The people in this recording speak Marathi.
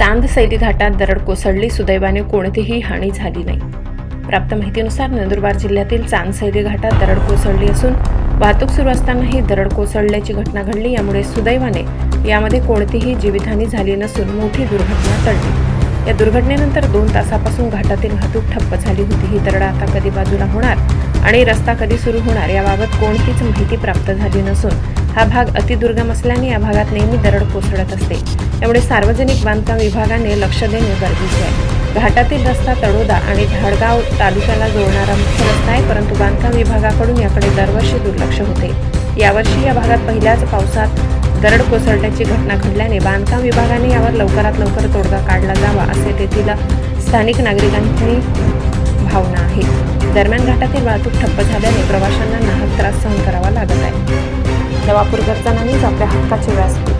चांदसैली घाटात दरड कोसळली सुदैवाने कोणतीही हानी झाली नाही. प्राप्त माहितीनुसार नंदुरबार जिल्ह्यातील चांदसैली घाटात दरड कोसळली असून वाहतूक सुरू असतानाही दरड कोसळल्याची घटना घडली यामुळे सुदैवाने यामध्ये कोणतीही जीवितहानी झाली नसून मोठी दुर्घटना टळली. या दुर्घटनेनंतर दोन तासापासून घाटातील वाहतूक ठप्प झाली होती. ही दरड आता कधी बाजूला होणार आणि रस्ता कधी सुरू होणार याबाबत कोणतीच माहिती प्राप्त झाली नसून हा भाग अतिदुर्गम असल्याने या भागात नेहमी दरड कोसळत असते. त्यामुळे सार्वजनिक बांधकाम विभागाने लक्ष देणे गरजेचे आहे. घाटातील रस्ता तळोदा आणि धाडगाव तालुक्याला जोडणारा मुख्य रस्ता आहे परंतु बांधकाम विभागाकडून याकडे दरवर्षी दुर्लक्ष होते. यावर्षी या भागात पहिल्याच पावसात दरड कोसळण्याची घटना घडल्याने बांधकाम विभागाने यावर लवकरात लवकर तोडगा काढला जावा असे तेथील स्थानिक नागरिकांची भावना आहे. दरम्यान घाटातील वाहतूक ठप्प झाल्याने प्रवाशांना नाहक त्रास सहन करावा लागत आहे. नवापूरकरचा न्यूज आपल्या हक्काचे व्यासपीठ.